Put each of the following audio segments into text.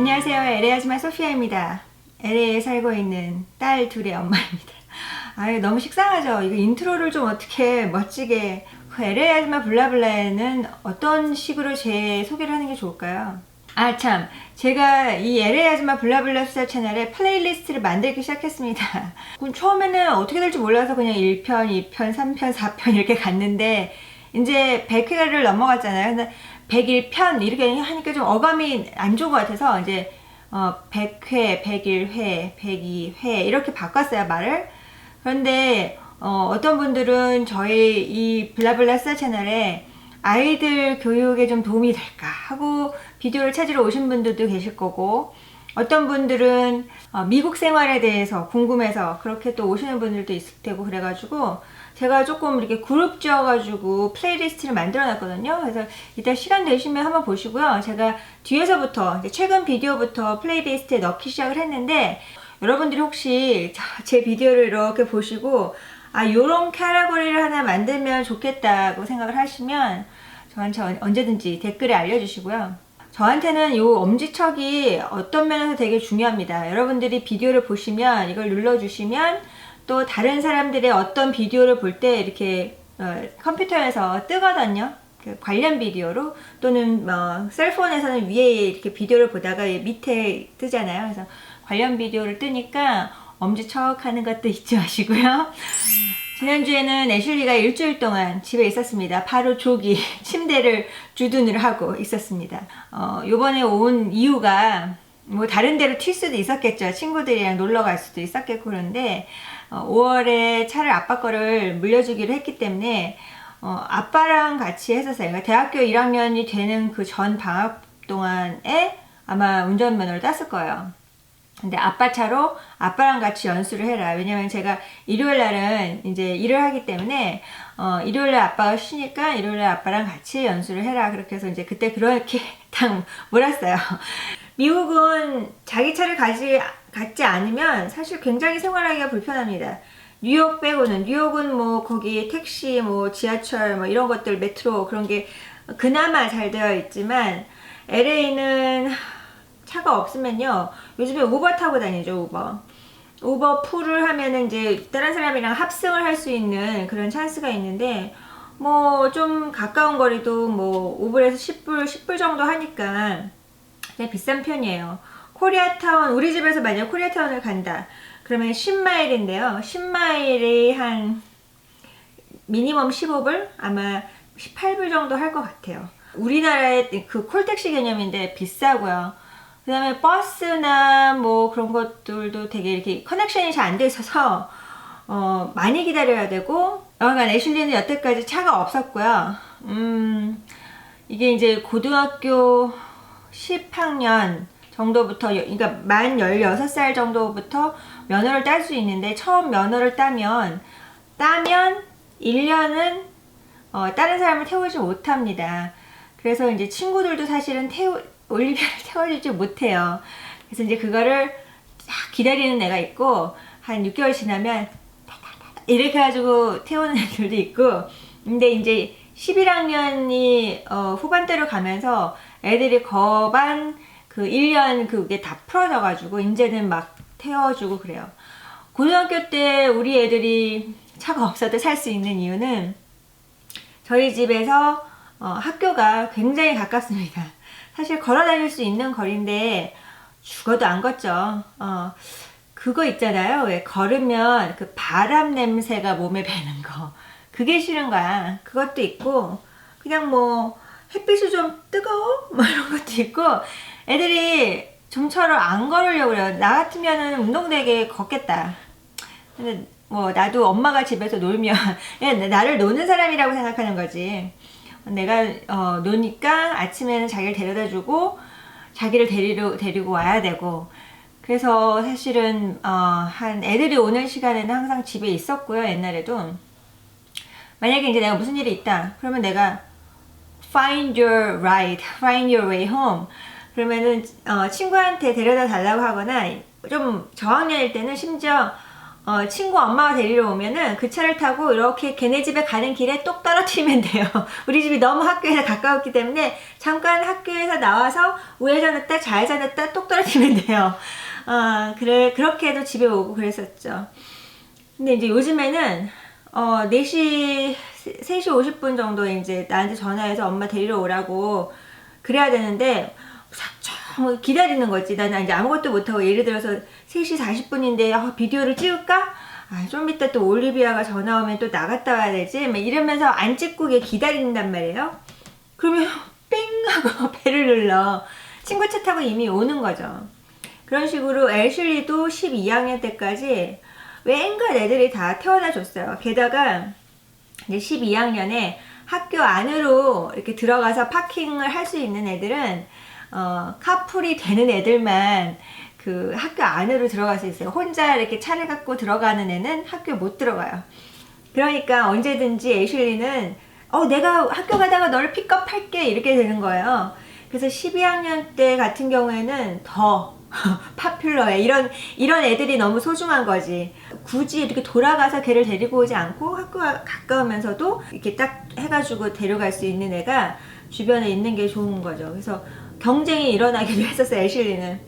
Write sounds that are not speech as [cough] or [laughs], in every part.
안녕하세요. LA 아줌마 소피아입니다. LA에 살고 있는 딸 둘의 엄마입니다. [laughs] 아유, 너무 식상하죠? 이거 인트로를 좀 어떻게 멋지게. 그 LA 아줌마 블라블라에는 어떤 식으로 제 소개를 하는 게 좋을까요? 아, 참. 제가 이 LA 아줌마 블라블라 수다 채널에 플레이리스트를 만들기 시작했습니다. [laughs] 그럼 처음에는 어떻게 될지 몰라서 그냥 1편, 2편, 3편, 4편 이렇게 갔는데, 이제 100회를 넘어갔잖아요. 근데 101편 이렇게 하니까 좀 어감이 안 좋은 것 같아서 이제 어 100회, 101회, 102회 이렇게 바꿨어요 말을. 그런데 어 어떤 분들은 저희 이 블라블라 스타 채널에 아이들 교육에 좀 도움이 될까 하고 비디오를 찾으러 오신 분들도 계실 거고 어떤 분들은 어, 미국 생활에 대해서 궁금해서 그렇게 또 오시는 분들도 있을 테고 그래가지고 제가 조금 이렇게 그룹 지어가지고 플레이리스트를 만들어 놨거든요. 그래서 이따 시간 되시면 한번 보시고요. 제가 뒤에서부터 최근 비디오부터 플레이리스트에 넣기 시작을 했는데 여러분들이 혹시 자- 제 비디오를 이렇게 보시고 아 요런 캐러거리를 하나 만들면 좋겠다고 생각을 하시면 저한테 언- 언제든지 댓글에 알려주시고요. 저한테는 요 엄지척이 어떤 면에서 되게 중요합니다. 여러분들이 비디오를 보시면 이걸 눌러주시면 또 다른 사람들의 어떤 비디오를 볼 때 이렇게 어, 컴퓨터에서 뜨거든요. 그 관련 비디오로 또는 뭐 셀폰에서는 위에 이렇게 비디오를 보다가 밑에 뜨잖아요. 그래서 관련 비디오를 뜨니까 엄지척 하는 것도 [laughs] 잊지 마시고요. 지난주에는 애슐리가 일주일 동안 집에 있었습니다. 바로 조기 [laughs] 침대를 주둔을 하고 있었습니다. 어, 요번에 온 이유가 뭐 다른 데로 튈 수도 있었겠죠. 친구들이랑 놀러 갈 수도 있었겠고 그런데 어, 5월에 차를 아빠 거를 물려주기로 했기 때문에 어, 아빠랑 같이 했었어요. 그러니까 대학교 1학년이 되는 그 전 방학 동안에 아마 운전면허를 땄을 거예요. 근데 아빠 차로 아빠랑 같이 연수를 해라. 왜냐면 제가 일요일 날은 이제 일을 하기 때문에 어 일요일 날 아빠가 쉬니까 일요일 날 아빠랑 같이 연수를 해라. 그렇게 해서 이제 그때 그렇게 [laughs] 딱 몰았어요. 미국은 자기 차를 가지 갖지 않으면 사실 굉장히 생활하기가 불편합니다. 뉴욕 빼고는 뉴욕은 뭐 거기 택시 뭐 지하철 뭐 이런 것들 메트로 그런 게 그나마 잘 되어 있지만 LA는 차가 없으면요. 요즘에 우버 타고 다니죠, 우버. 우버 풀을 하면은 이제 다른 사람이랑 합승을 할 수 있는 그런 찬스가 있는데, 뭐 좀 가까운 거리도 뭐 5불에서 10불, 10불 정도 하니까 비싼 편이에요. 코리아타운, 우리 집에서 만약 코리아타운을 간다. 그러면 10마일인데요. 10마일이 한 미니멈 15불? 아마 18불 정도 할 것 같아요. 우리나라의 그 콜택시 개념인데 비싸고요. 그 다음에 버스나 뭐 그런 것들도 되게 이렇게 커넥션이 잘 안 돼 있어서 어, 많이 기다려야 되고 여하간 애슐리는 여태까지 차가 없었고요. 음, 이게 이제 고등학교 10학년 정도부터, 여- 그러니까 만 16살 정도부터 면허를 딸 수 있는데, 처음 면허를 따면, 따면 1년은 어, 다른 사람을 태우지 못합니다. 그래서 이제 친구들도 사실은 태우, 올리비아를 [laughs] 태워주지 못해요. 그래서 이제 그거를 딱 기다리는 애가 있고, 한 6개월 지나면 [laughs] 이렇게 해가지고 태우는 애들도 있고 근데 이제 11학년이 어, 후반대로 가면서 애들이 거반 그 1년 그게 다 풀어져가지고 이제는 막 태워주고 그래요 고등학교 때 우리 애들이 차가 없어도 살 수 있는 이유는 저희 집에서 어, 학교가 굉장히 가깝습니다 사실 걸어 다닐 수 있는 거리인데 죽어도 안 걷죠 어, 그거 있잖아요. 왜 걸으면 그 바람 냄새가 몸에 배는 거. 그게 싫은 거야. 그것도 있고, 그냥 뭐, 햇빛이 좀 뜨거워? 뭐 이런 것도 있고, 애들이 좀처럼 안 걸으려고 그래요. 나 같으면은 운동되게 걷겠다. 근데 뭐, 나도 엄마가 집에서 놀면, [laughs] 나를 노는 사람이라고 생각하는 거지. 내가, 어, 노니까 아침에는 자기를 데려다 주고, 자기를 데리러, 데리고 와야 되고, 그래서 사실은 어, 한 애들이 오는 시간에는 항상 집에 있었고요 옛날에도 만약에 이제 내가 무슨 일이 있다 그러면 내가 find your ride, find your way home 그러면은 어, 친구한테 데려다 달라고 하거나 좀 저학년일 때는 심지어 어, 친구 엄마가 데리러 오면은 그 차를 타고 이렇게 걔네 집에 가는 길에 똑 떨어뜨리면 [laughs] 돼요. 우리 집이 너무 학교에서 가까웠기 때문에 잠깐 학교에서 나와서 우회전했다 좌회전했다 똑 떨어뜨리면 [laughs] 돼요. 어, 그래 그렇게 해도 집에 오고 그랬었죠. 근데 이제 요즘에는 어 4시 3시 50분 정도에 이제 나한테 전화해서 엄마 데리러 오라고 그래야 되는데 참 기다리는 거지. 나는 이제 아무것도 못하고 예를 들어서 3시 40분인데 아, 비디오를 찍을까? 아, 좀 이따 또 올리비아가 전화 오면 또 나갔다 와야 되지. 막 이러면서 안 찍고 기다린단 말이에요. 그러면 [laughs] 뺑 하고 [laughs] 배를 눌러. 친구 차 타고 이미 오는 거죠. 그런 식으로 애슐리도 12학년 때까지 웬가 애들이 다 태어나 줬어요. 게다가 이제 12학년에 학교 안으로 이렇게 들어가서 파킹을 할 수 있는 애들은 어, 카풀이 되는 애들만 그 학교 안으로 들어갈 수 있어요. 혼자 이렇게 차를 갖고 들어가는 애는 학교 못 들어가요. 그러니까 언제든지 애슐리는 어 내가 학교 가다가 너를 픽업할게 이렇게 되는 거예요. 그래서 12학년 때 같은 경우에는 더 [laughs] 파퓰러해. 이런 이런 애들이 너무 소중한 거지. 굳이 이렇게 돌아가서 걔를 데리고 오지 않고 학교가 가까우면서도 이렇게 딱 해가지고 데려갈 수 있는 애가 주변에 있는 게 좋은 거죠. 그래서 경쟁이 일어나기도 했었어요. 애슐리는.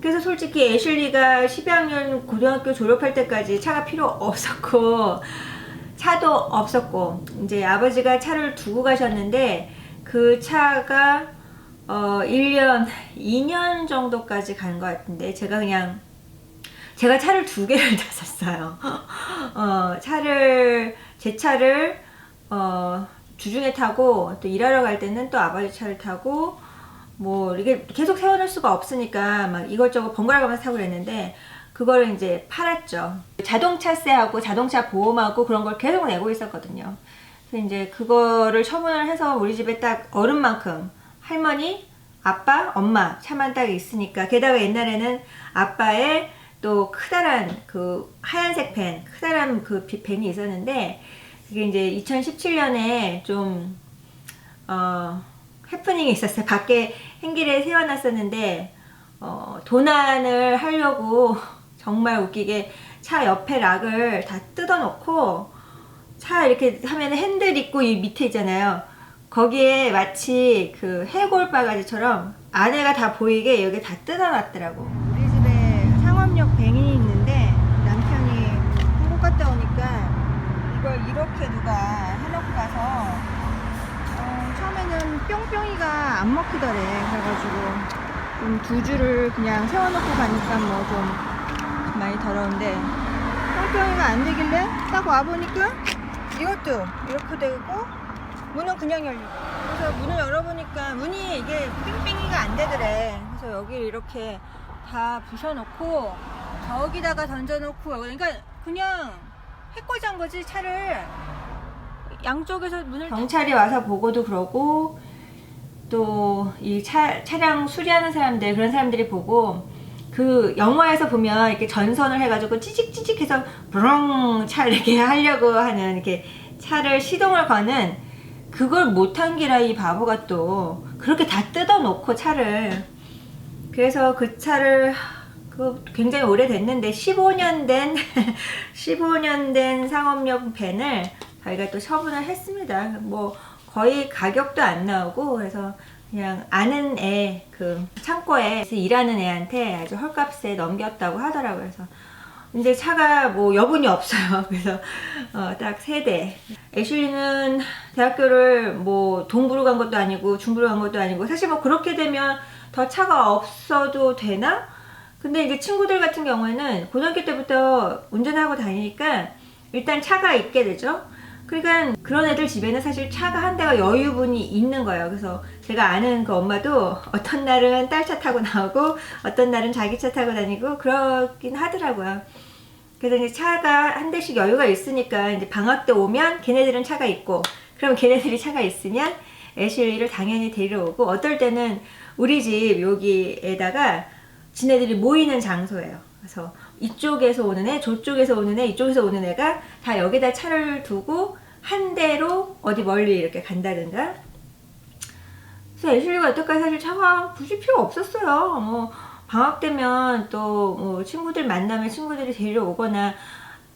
그래서 솔직히 애슐리가 12학년 고등학교 졸업할 때까지 차가 필요 없었고 차도 없었고 이제 아버지가 차를 두고 가셨는데 그 차가 어 1년 2년 정도까지 간 것 같은데 제가 그냥 제가 차를 두 개를 [laughs] 탔었어요. 어 차를 제 차를 어 주중에 타고 또 일하러 갈 때는 또 아버지 차를 타고 뭐 이게 계속 세워놓을 수가 없으니까 막 이것저것 번갈아 가면서 타고 그랬는데 그거를 이제 팔았죠. 자동차세하고 자동차 보험하고 그런 걸 계속 내고 있었거든요. 그래서 이제 그거를 처분을 해서 우리 집에 딱 어른만큼 할머니, 아빠, 엄마 차만 딱 있으니까 게다가 옛날에는 아빠의 또 크다란 그 하얀색 밴, 크다란 그 비- 밴이 있었는데 그게 이제 2017년에 좀 어, 해프닝이 있었어요. 밖에 행길에 세워놨었는데 어, 도난을 하려고 정말 웃기게 차 옆에 락을 다 뜯어놓고 차 이렇게 하면 핸들 있고 이 밑에 있잖아요. 거기에 마치 그 해골 바가지처럼 안에가 다 보이게 여기 다 뜯어놨더라고. 우리 집에 상업역 뱅이 있는데 남편이 한국 갔다 오니까 이걸 이렇게 누가 뿅뿅이가 안 먹히더래. 그래가지고 좀 두 줄을 그냥 세워놓고 가니까 뭐 좀 많이 더러운데 뿅뿅이가 안 되길래 딱 와보니까 이것도 이렇게 되고 문은 그냥 열리고 그래서 문을 열어보니까 문이 이게 삥삥이가 안 되더래. 그래서 여기 이렇게 다 부셔놓고 저기다가 던져놓고 그러니까 그냥 해코지한 거지 차를 양쪽에서 문을 경찰이 와서 보고도 그러고 또 이 차량 수리하는 사람들 그런 사람들이 보고 그 영화에서 보면 이렇게 전선을 해가지고 찌직찌직해서 브렁 차 이렇게 [laughs] 하려고 하는 이렇게 차를 시동을 거는 그걸 못한 기라 이 바보가 또 그렇게 다 뜯어놓고 차를 그래서 그 차를 그 굉장히 오래됐는데 15년 된 [laughs] 15년 된 상업용 밴을 저희가 또 처분을 했습니다. 뭐 거의 가격도 안 나오고 그래서 그냥 아는 애 그 창고에 일하는 애한테 아주 헐값에 넘겼다고 하더라고요. 그래서 근데 차가 뭐 여분이 없어요. [laughs] 그래서 어, 딱 세 대. 애슐리는 대학교를 뭐 동부로 간 것도 아니고 중부로 간 것도 아니고 사실 뭐 그렇게 되면 더 차가 없어도 되나? 근데 이제 친구들 같은 경우에는 고등학교 때부터 운전하고 다니니까 일단 차가 있게 되죠. 그러니까 그런 애들 집에는 사실 차가 한 대가 여유분이 있는 거예요. 그래서 제가 아는 그 엄마도 어떤 날은 딸 차 타고 나오고 어떤 날은 자기 차 타고 다니고 그러긴 하더라고요. 그래서 이제 차가 한 대씩 여유가 있으니까 이제 방학 때 오면 걔네들은 차가 있고 그럼 걔네들이 차가 있으면 애슐리를 당연히 데려오고 어떨 때는 우리 집 여기에다가 지네들이 모이는 장소예요. 그래서 이쪽에서 오는 애, 저쪽에서 오는 애, 이쪽에서 오는 애가 다 여기다 차를 두고 한 대로 어디 멀리 이렇게 간다든가. 그래서 애슐리가 여태까지 사실 차가 굳이 필요 없었어요. 뭐 방학 되면 또 뭐 친구들 만나면 친구들이 데리러 오거나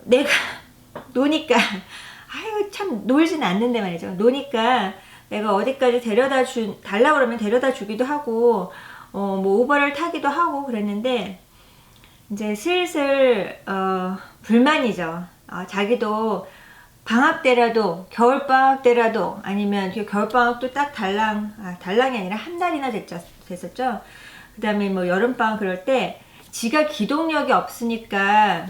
내가 [laughs] 노니까 아유 참 놀진 않는데 말이죠. 노니까 내가 어디까지 데려다 주 달라 그러면 데려다 주기도 하고 어 뭐 오버를 타기도 하고 그랬는데 이제 슬슬 어 불만이죠. 어, 자기도 방학 때라도 겨울 방학 때라도 아니면 그 겨울 방학도 딱 달랑 아, 달랑이 아니라 한 달이나 됐죠 됐었죠. 그다음에 뭐 여름 방학 그럴 때 지가 기동력이 없으니까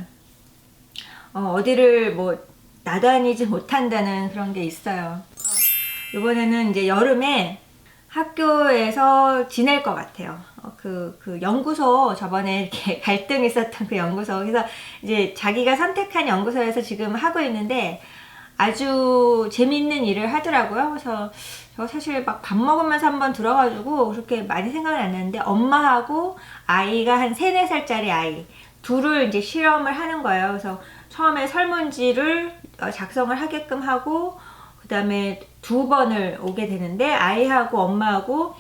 어, 어디를 뭐 나다니지 못한다는 그런 게 있어요. 이번에는 이제 여름에 학교에서 지낼 것 같아요. 어, 그, 그 연구소 저번에 이렇게 [laughs] 갈등 있었던 그 연구소. 그래서 이제 자기가 선택한 연구소에서 지금 하고 있는데 아주 재밌는 일을 하더라고요. 그래서 저 사실 막 밥 먹으면서 한번 들어가지고 그렇게 많이 생각은 안 나는데 엄마하고 아이가 한 3, 4살짜리 아이 둘을 이제 실험을 하는 거예요. 그래서 처음에 설문지를 어, 작성을 하게끔 하고 그 다음에 두 번을 오게 되는데 아이하고 엄마하고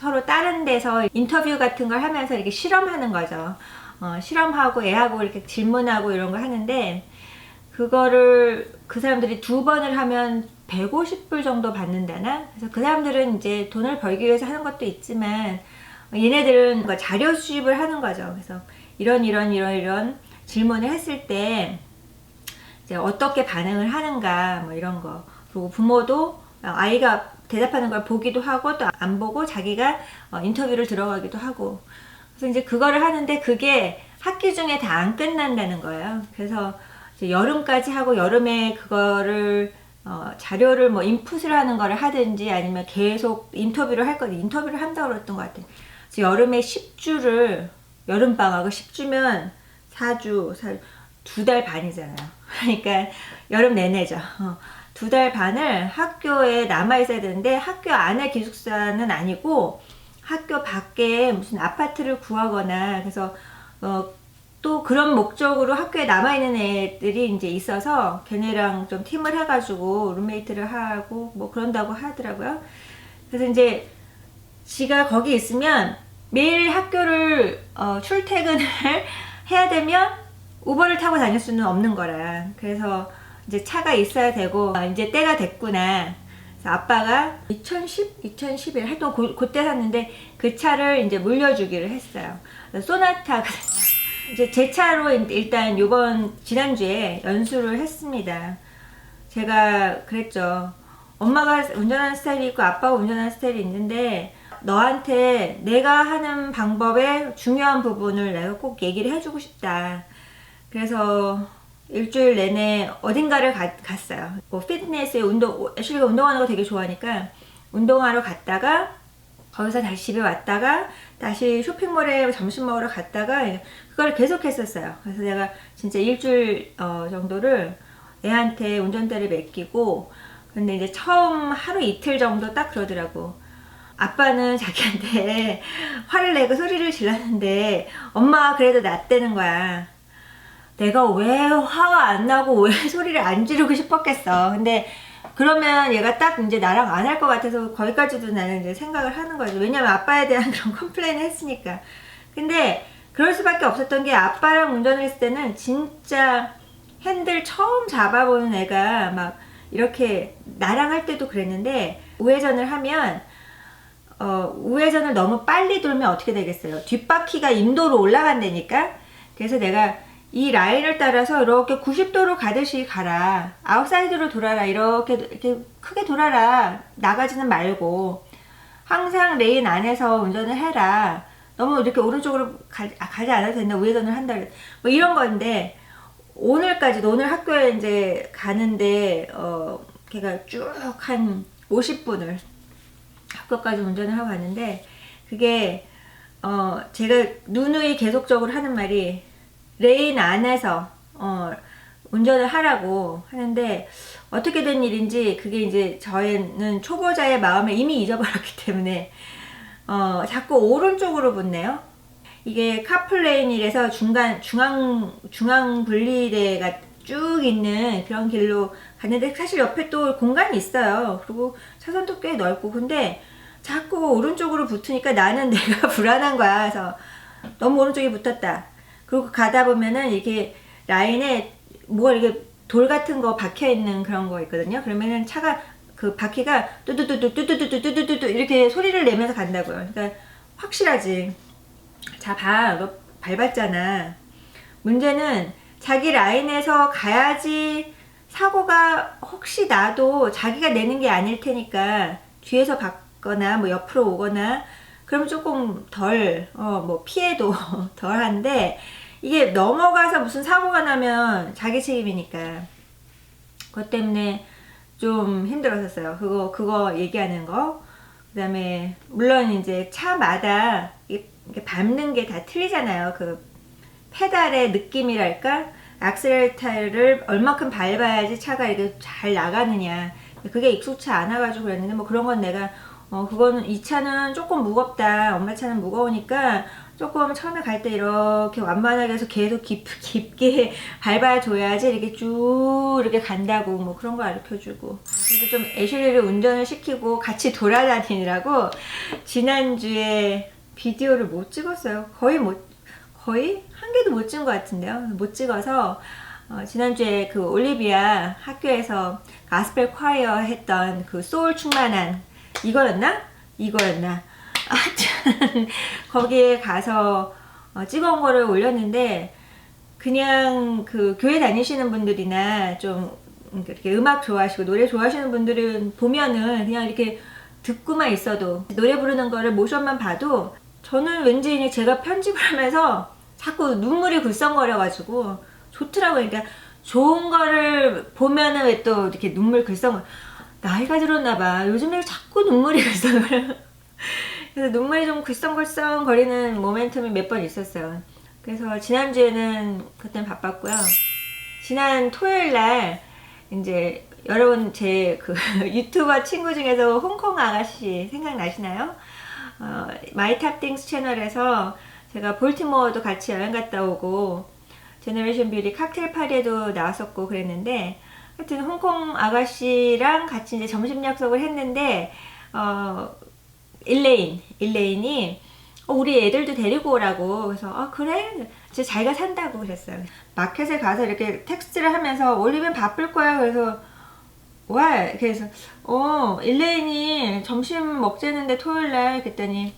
서로 다른 데서 인터뷰 같은 걸 하면서 이렇게 실험하는 거죠. 어, 실험하고 애하고 이렇게 질문하고 이런 거 하는데 그거를 그 사람들이 두 번을 하면 150불 정도 받는다나? 그래서 그 사람들은 이제 돈을 벌기 위해서 하는 것도 있지만 얘네들은 자료 수집을 하는 거죠. 그래서 이런 이런 이런 이런 질문을 했을 때 이제 어떻게 반응을 하는가 뭐 이런 거 그리고 부모도 아이가 대답하는 걸 보기도 하고 또 안 보고 자기가 어, 인터뷰를 들어가기도 하고 그래서 이제 그거를 하는데 그게 학기 중에 다 안 끝난다는 거예요. 그래서 여름까지 하고 여름에 그거를 어, 자료를 뭐 인풋을 하는 거를 하든지 아니면 계속 인터뷰를 할 거든 인터뷰를 한다고 그랬던 것 같아요. 그래서 여름에 10주를 여름 방학을 10주면 4주, 4, 두달 반이잖아요. [laughs] 그러니까 여름 내내죠. 어, 두 달 반을 학교에 남아 있어야 되는데 학교 안에 기숙사는 아니고 학교 밖에 무슨 아파트를 구하거나 그래서 어, 또 그런 목적으로 학교에 남아 있는 애들이 이제 있어서 걔네랑 좀 팀을 해가지고 룸메이트를 하고 뭐 그런다고 하더라고요. 그래서 이제 지가 거기 있으면 매일 학교를 어, 출퇴근을 [laughs] 해야 되면 우버를 타고 다닐 수는 없는 거라. 그래서 이제 차가 있어야 되고 아, 이제 때가 됐구나. 아빠가 2010, 2011 하여튼 고, 그때 샀는데 그 차를 이제 물려주기를 했어요. 소나타 [laughs] 이제 제 차로 일단 요번 지난주에 연수를 했습니다. 제가 그랬죠. 엄마가 운전하는 스타일이 있고 아빠가 운전하는 스타일이 있는데 너한테 내가 하는 방법의 중요한 부분을 내가 꼭 얘기를 해주고 싶다. 그래서 일주일 내내 어딘가를 가, 갔어요. 뭐 피트니스에 운동, 애슐리가 운동하는 거 되게 좋아하니까 운동하러 갔다가 거기서 다시 집에 왔다가 다시 쇼핑몰에 점심 먹으러 갔다가 그걸 계속 했었어요. 그래서 내가 진짜 일주일 어, 정도를 애한테 운전대를 맡기고 근데 이제 처음 하루 이틀 정도 딱 그러더라고. 아빠는 자기한테 [laughs] 화를 내고 소리를 질렀는데 엄마가 그래도 낫대는 거야. 내가 왜 화가 안 나고 왜 [laughs] 소리를 안 지르고 싶었겠어. 근데 그러면 얘가 딱 이제 나랑 안 할 것 같아서 거기까지도 나는 이제 생각을 하는 거죠. 왜냐면 아빠에 대한 [laughs] 그런 컴플레인을 했으니까. 근데 그럴 수밖에 없었던 게 아빠랑 운전을 했을 때는 진짜 핸들 처음 잡아보는 애가 막 이렇게 나랑 할 때도 그랬는데 우회전을 하면 어, 우회전을 너무 빨리 돌면 어떻게 되겠어요? 뒷바퀴가 인도로 올라간다니까? 그래서 내가 이 라인을 따라서 이렇게 90도로 가듯이 가라. 아웃사이드로 돌아라. 이렇게, 이렇게 크게 돌아라. 나가지는 말고. 항상 레인 안에서 운전을 해라. 너무 이렇게 오른쪽으로 가, 아, 가지 않아도 된다. 우회전을 한다. 뭐 이런 건데, 오늘까지도, 오늘 학교에 이제 가는데, 어, 걔가 쭉 한 50분을 학교까지 운전을 하고 갔는데, 그게, 어, 제가 누누이 계속적으로 하는 말이, 레인 안에서 어, 운전을 하라고 하는데 어떻게 된 일인지 그게 이제 저희는 초보자의 마음을 이미 잊어버렸기 때문에 어, 자꾸 오른쪽으로 붙네요. 이게 카플레인이라서 중간 중앙 중앙 분리대가 쭉 있는 그런 길로 갔는데 사실 옆에 또 공간이 있어요. 그리고 차선도 꽤 넓고 근데 자꾸 오른쪽으로 붙으니까 나는 [laughs] 내가 불안한 거야. 그래서 너무 오른쪽에 붙었다. 그리고 가다 보면은 이렇게 라인에 뭐가 이렇게 돌 같은 거 박혀 있는 그런 거 있거든요. 그러면은 차가 그 바퀴가 뚜두두두 뚜두두두 이렇게 소리를 내면서 간다고요. 그러니까 확실하지. 자, 봐. 너 밟았잖아. 문제는 자기 라인에서 가야지 사고가 혹시 나도 자기가 내는 게 아닐 테니까 뒤에서 받거나 뭐 옆으로 오거나 그럼 조금 덜, 어, 뭐 피해도 [laughs] 덜 한데 이게 넘어가서 무슨 사고가 나면 자기 책임이니까 그것 때문에 좀 힘들었었어요. 그거, 그거 얘기하는 거. 그 다음에, 물론 이제 차마다 이렇게 밟는 게 다 틀리잖아요. 그 페달의 느낌이랄까? 악셀레이터를 얼마큼 밟아야지 차가 이렇게 잘 나가느냐. 그게 익숙치 않아가지고 그랬는데, 뭐 그런 건 내가, 어, 그거는, 이 차는 조금 무겁다. 엄마 차는 무거우니까 조금 처음에 갈 때 이렇게 완만하게 해서 계속 깊, 깊게 [laughs] 밟아줘야지 이렇게 쭉 이렇게 간다고 뭐 그런 거 가르쳐주고. 그래서 좀 애슐리를 운전을 시키고 같이 돌아다니느라고 지난주에 비디오를 못 찍었어요. 거의 못, 거의 한 개도 못 찍은 것 같은데요. 못 찍어서 어, 지난주에 그 올리비아 학교에서 가스펠 콰이어 했던 그 소울 충만한 이거였나? 이거였나? 하여튼 [laughs] 거기에 가서 어, 찍어온 거를 올렸는데 그냥 그 교회 다니시는 분들이나 좀 이렇게 음악 좋아하시고 노래 좋아하시는 분들은 보면은 그냥 이렇게 듣고만 있어도 노래 부르는 거를 모션만 봐도 저는 왠지 제가 편집을 하면서 자꾸 눈물이 글썽거려가지고 좋더라고요. 그러니까 좋은 거를 보면은 왜 또 이렇게 눈물 글썽 나이가 들었나 봐. 요즘에 자꾸 눈물이 [laughs] 글썽거려. 그래서 눈물이 좀 글썽글썽 거리는 모멘텀이 몇 번 있었어요. 그래서 지난주에는 그땐 바빴고요. 지난 토요일 날 이제 여러분 제 그 [laughs] 유튜버 친구 중에서 홍콩 아가씨 생각나시나요? 어, 마이탑띵스 채널에서 제가 볼티모어도 같이 여행 갔다 오고 제너레이션 뷰티 칵테일 파리에도 나왔었고 그랬는데 하여튼 홍콩 아가씨랑 같이 이제 점심 약속을 했는데 어 일레인 일레인이 어, 우리 애들도 데리고 오라고. 그래서 아 그래? 저 자기가 산다고. 그랬어요. 마켓에 가서 이렇게 텍스트를 하면서 올리면 바쁠 거야. 그래서 와 그래서 어 일레인이 점심 먹자는데 토요일날. 그랬더니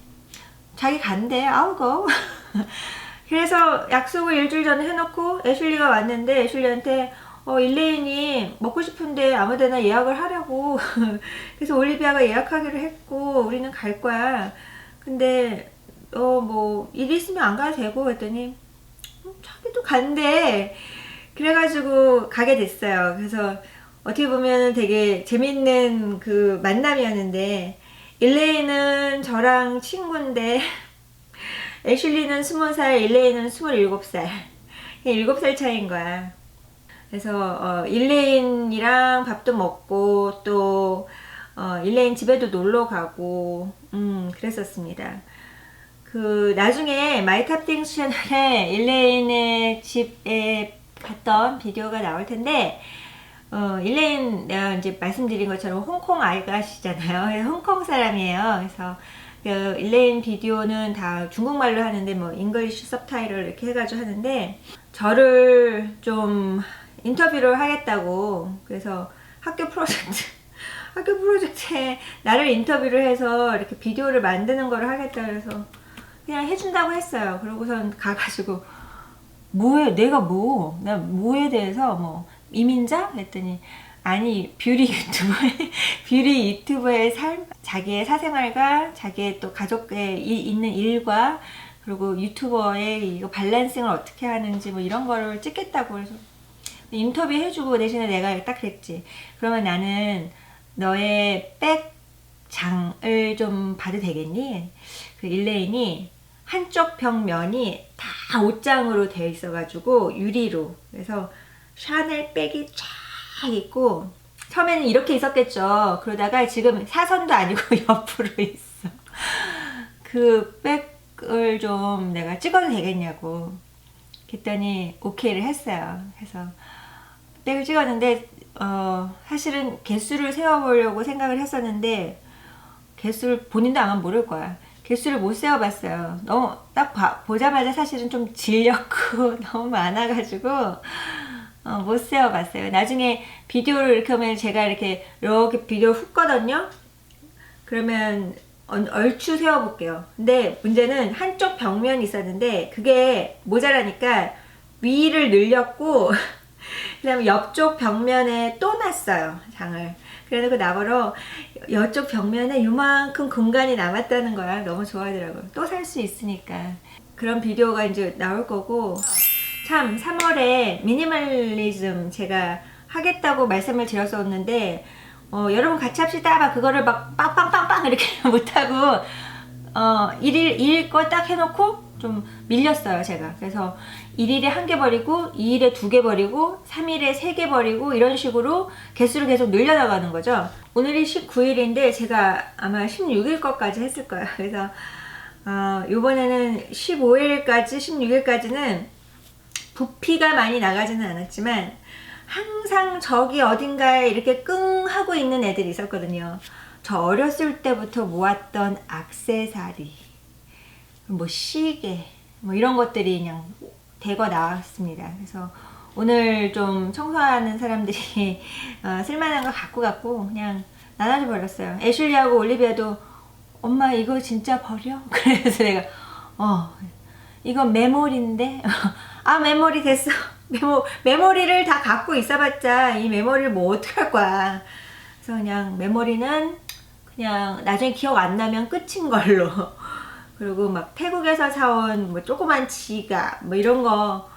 자기 간대. 아우 고 [laughs] 그래서 약속을 일주일 전에 해놓고 애슐리가 왔는데 애슐리한테 어, 일레인이 먹고 싶은데 아무 데나 예약을 하라고. [laughs] 그래서 올리비아가 예약하기로 했고, 우리는 갈 거야. 근데, 어, 뭐, 일 있으면 안 가도 되고, 했더니, 음, 자기도 간대. 그래가지고 가게 됐어요. 그래서 어떻게 보면 되게 재밌는 그 만남이었는데, 일레인은 저랑 친구인데, [laughs] 애슐리는 스무 살, 일레인은 스물일곱 살. 일곱 살 차이인 거야. 그래서 어, 일레인이랑 밥도 먹고 또 어, 일레인 집에도 놀러 가고 음 그랬었습니다. 그 나중에 마이탑띵 채널에 일레인의 집에 갔던 비디오가 나올 텐데 어, 일레인 내가 이제 말씀드린 것처럼 홍콩 아이가시잖아요. [laughs] 홍콩 사람이에요. 그래서 그 일레인 비디오는 다 중국말로 하는데 뭐 잉글리시 서브타이틀 이렇게 해가지고 하는데 저를 좀 인터뷰를 하겠다고. 그래서 학교 프로젝트 [laughs] 학교 프로젝트에 나를 인터뷰를 해서 이렇게 비디오를 만드는 거를 하겠다 그래서 그냥 해준다고 했어요. 그러고선 가가지고 뭐에 내가 뭐? 나 뭐에 대해서 뭐 이민자? 했더니 아니 뷰리 유튜브의 [laughs] 뷰리 유튜브의 삶 자기의 사생활과 자기의 또 가족에 이- 있는 일과 그리고 유튜버의 이거 밸런싱을 어떻게 하는지 뭐 이런 거를 찍겠다고 그래서 인터뷰 해주고 대신에 내가 딱 그랬지. 그러면 나는 너의 백장을 좀 봐도 되겠니? 그 일레인이 한쪽 벽면이 다 옷장으로 되어 있어가지고 유리로 그래서 샤넬 백이 쫙 있고 처음에는 이렇게 있었겠죠. 그러다가 지금 사선도 아니고 [laughs] 옆으로 있어. 그 백을 좀 내가 찍어도 되겠냐고. 그랬더니 오케이를 했어요. 그래서 백을 찍었는데 어, 사실은 개수를 세워보려고 생각을 했었는데 개수를 본인도 아마 모를 거야. 개수를 못 세워봤어요. 너무 딱 봐- 보자마자 사실은 좀 질렸고 [laughs] 너무 많아가지고 어, 못 세워봤어요. 나중에 비디오를 이렇게 하면 제가 이렇게 이렇게 비디오 훅 거든요. 그러면 얼- 얼추 세워볼게요. 근데 문제는 한쪽 벽면이 있었는데 그게 모자라니까 위를 늘렸고 [laughs] 그 다음에 옆쪽 벽면에 또 놨어요 장을. 그래놓고 나보러 옆쪽 벽면에 요만큼 공간이 남았다는 거야. 너무 좋아하더라고요. 또 살 수 있으니까. 그런 비디오가 이제 나올 거고 참 3월에 미니멀리즘 제가 하겠다고 말씀을 드렸었는데 어, 여러분 같이 합시다 막 그거를 막 빵빵빵빵 이렇게 [laughs] 못하고 어, 1일 2일 거 딱 해놓고 좀 밀렸어요 제가 그래서 1일에 한 개 버리고 2일에 두 개 버리고 3일에 세 개 버리고 이런 식으로 개수를 계속 늘려나가는 거죠 오늘이 19일인데 제가 아마 16일 것까지 했을 거예요 [laughs] 그래서 어, 이번에는 15일까지 16일까지는 부피가 많이 나가지는 않았지만 항상 저기 어딘가에 이렇게 끙 하고 있는 애들이 있었거든요. 저 어렸을 때부터 모았던 악세사리, 뭐 시계, 뭐 이런 것들이 그냥 대거 나왔습니다. 그래서 오늘 좀 청소하는 사람들이 [laughs] 어, 쓸만한 거 갖고 갖고 그냥 나눠줘 버렸어요. 애슐리하고 올리비아도 엄마 이거 진짜 버려? [laughs] 그래서 내가 어 이건 메모리인데 [laughs] 아 메모리 됐어 메모 메모리를 다 갖고 있어봤자 이 메모리를 뭐 어떡할 거야 그래서 그냥 메모리는 그냥 나중에 기억 안 나면 끝인 걸로 그리고 막 태국에서 사온 뭐 조그만 지갑 뭐 이런 거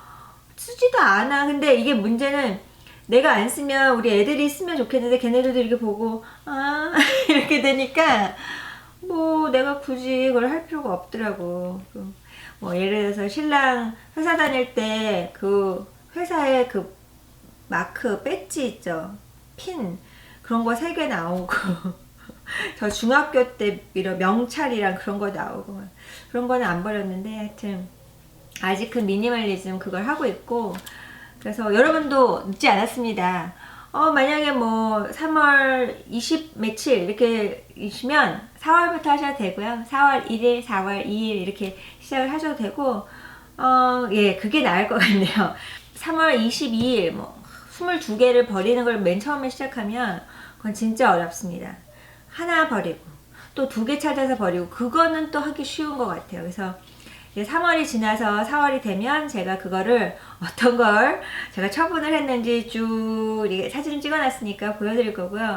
쓰지도 않아 근데 이게 문제는 내가 안 쓰면 우리 애들이 쓰면 좋겠는데 걔네들도 이렇게 보고 아 [laughs] 이렇게 되니까 뭐 내가 굳이 이걸 할 필요가 없더라고. 그뭐 예를 들어서 신랑 회사 다닐 때 그 회사에 그 마크 배지 있죠. 핀 그런 거 세 개 나오고 [laughs] [laughs] 저 중학교 때 이런 명찰이랑 그런 거 나오고 그런 거는 안 버렸는데 하여튼 아직 그 미니멀리즘 그걸 하고 있고 그래서 여러분도 늦지 않았습니다. 어, 만약에 뭐 3월 20 며칠 이렇게 이시면 4월부터 하셔도 되고요. 4월 1일, 4월 2일 이렇게 시작을 하셔도 되고 어, 예, 그게 나을 것 같네요. 3월 22일 뭐 22개를 버리는 걸 맨 처음에 시작하면 그건 진짜 어렵습니다. 하나 버리고 또 두 개 찾아서 버리고 그거는 또 하기 쉬운 것 같아요. 그래서 이제 3월이 지나서 4월이 되면 제가 그거를 어떤 걸 제가 처분을 했는지 쭉 사진을 찍어놨으니까 보여드릴 거고요.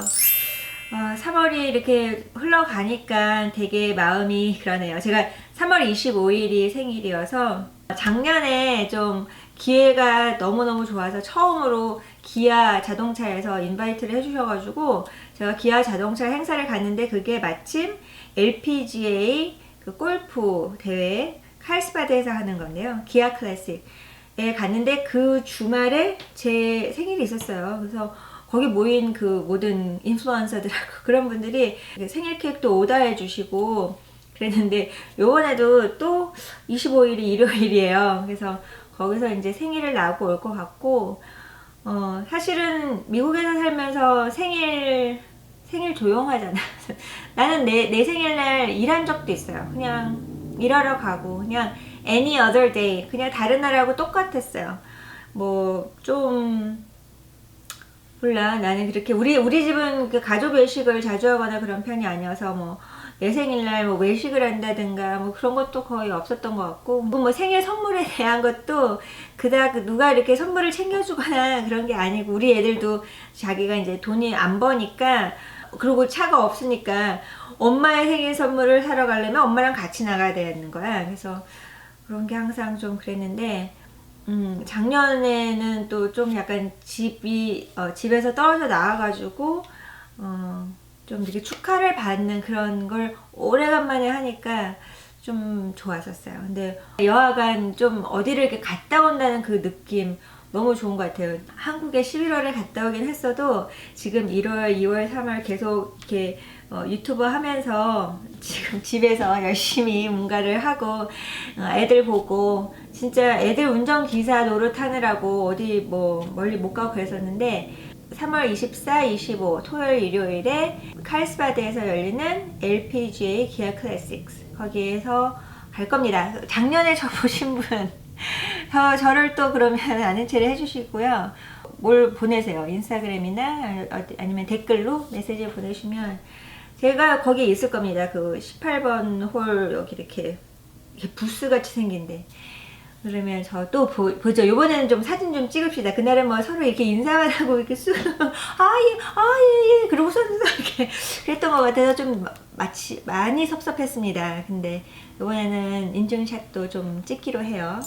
어, 3월이 이렇게 흘러가니까 되게 마음이 [laughs] 그러네요. 제가 3월 25일이 생일이어서 작년에 좀 기회가 너무너무 좋아서 처음으로 기아 자동차에서 인바이트를 해주셔가지고 제가 기아 자동차 행사를 갔는데 그게 마침 LPGA 그 골프 대회 칼스바드에서 하는 건데요. 기아 클래식에 갔는데 그 주말에 제 생일이 있었어요. 그래서 거기 모인 그 모든 인플루언서들하고 [laughs] 그런 분들이 생일 케이크도 오다해 주시고 그랬는데 요번에도 또 25일이 일요일이에요. 그래서 거기서 이제 생일을 나고 올 것 같고 어 사실은 미국에서 살면서 생일 생일 조용하잖아. [laughs] 나는 내, 내 생일날 일한 적도 있어요. 그냥 일하러 가고 그냥 any other day 그냥 다른 날하고 똑같았어요. 뭐 좀 몰라 나는 그렇게 우리 우리 집은 그 가족 외식을 자주 하거나 그런 편이 아니어서 뭐 내 생일날 뭐 외식을 한다든가 뭐 그런 것도 거의 없었던 것 같고 뭐, 뭐 생일 선물에 대한 것도 그닥 누가 이렇게 선물을 챙겨주거나 그런 게 아니고 우리 애들도 자기가 이제 돈이 안 버니까 그리고 차가 없으니까 엄마의 생일 선물을 사러 가려면 엄마랑 같이 나가야 되는 거야. 그래서 그런 게 항상 좀 그랬는데, 음, 작년에는 또 좀 약간 집이, 어, 집에서 떨어져 나와가지고, 어, 좀 이렇게 축하를 받는 그런 걸 오래간만에 하니까 좀 좋았었어요. 근데 여하간 좀 어디를 이렇게 갔다 온다는 그 느낌 너무 좋은 것 같아요. 한국에 11월에 갔다 오긴 했어도 지금 1월, 2월, 3월 계속 이렇게 어, 유튜브 하면서 [laughs] 지금 집에서 열심히 뭔가를 하고 어, 애들 보고 진짜 애들 운전기사 노릇하느라고 어디 뭐 멀리 못 가고 그랬었는데 3월 24, 25 토요일 일요일에 칼스바드에서 열리는 LPGA 기아 클래식스 거기에서 갈 겁니다. 작년에 저 [laughs] 보신 분 저, [laughs] 저를 또 그러면 [laughs] 아는 체를 해주시고요. 뭘 보내세요. 인스타그램이나 아니면 댓글로 메시지 보내주시면 제가 거기에 있을 겁니다. 그 18번 홀 여기 이렇게, 이렇게 부스 같이 생긴데. 그러면 저또 보죠. 이번에는 좀 사진 좀 찍읍시다. 그날은 뭐 서로 이렇게 인사만 하고 이렇게 쑥, [laughs] 아, 예, 아, 예, 예. 그러고 서서 이렇게 그랬던 것 같아서 좀 마- 마치, 많이 섭섭했습니다. 근데 이번에는 인증샷도 좀 찍기로 해요.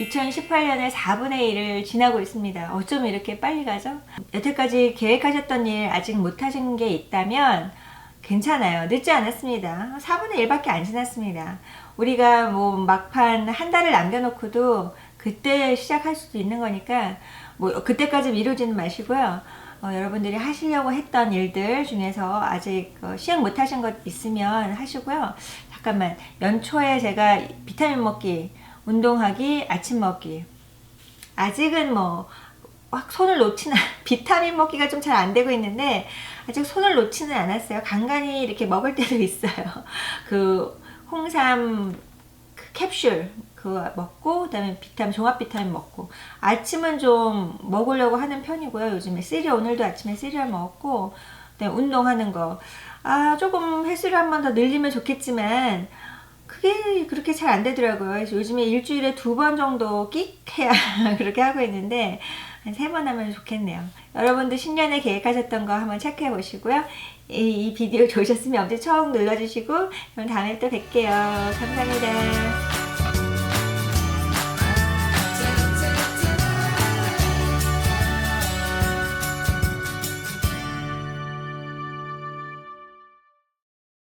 2018년의 4분의 1을 지나고 있습니다. 어쩜 이렇게 빨리 가죠? 여태까지 계획하셨던 일 아직 못하신 게 있다면 괜찮아요. 늦지 않았습니다. 4분의 1밖에 안 지났습니다. 우리가 뭐 막판 한 달을 남겨놓고도 그때 시작할 수도 있는 거니까 뭐 그때까지 미루지는 마시고요. 어, 여러분들이 하시려고 했던 일들 중에서 아직 어, 시행 못 하신 것 있으면 하시고요. 잠깐만 연초에 제가 비타민 먹기, 운동하기, 아침 먹기 아직은 뭐 확 손을 놓지는 [laughs] 비타민 먹기가 좀 잘 안 되고 있는데 아직 손을 놓지는 않았어요. 간간히 이렇게 먹을 때도 있어요. [laughs] 그 홍삼 그 캡슐 그거 먹고 그다음에 비타민 종합 비타민 먹고 아침은 좀 먹으려고 하는 편이고요. 요즘에 시리얼 오늘도 아침에 시리얼 먹었고 그다음에 운동하는 거. 아 조금 횟수를 한 번 더 늘리면 좋겠지만 그게 그렇게 잘 안 되더라고요. 그래서 요즘에 일주일에 두 번 정도 끽 해야 [laughs] 그렇게 하고 있는데 한 세 번 하면 좋겠네요. 여러분도 신년에 계획하셨던 거 한번 체크해 보시고요. 이, 이 비디오 좋으셨으면 엄지 처음 눌러주시고 그럼 다음에 또 뵐게요. 감사합니다.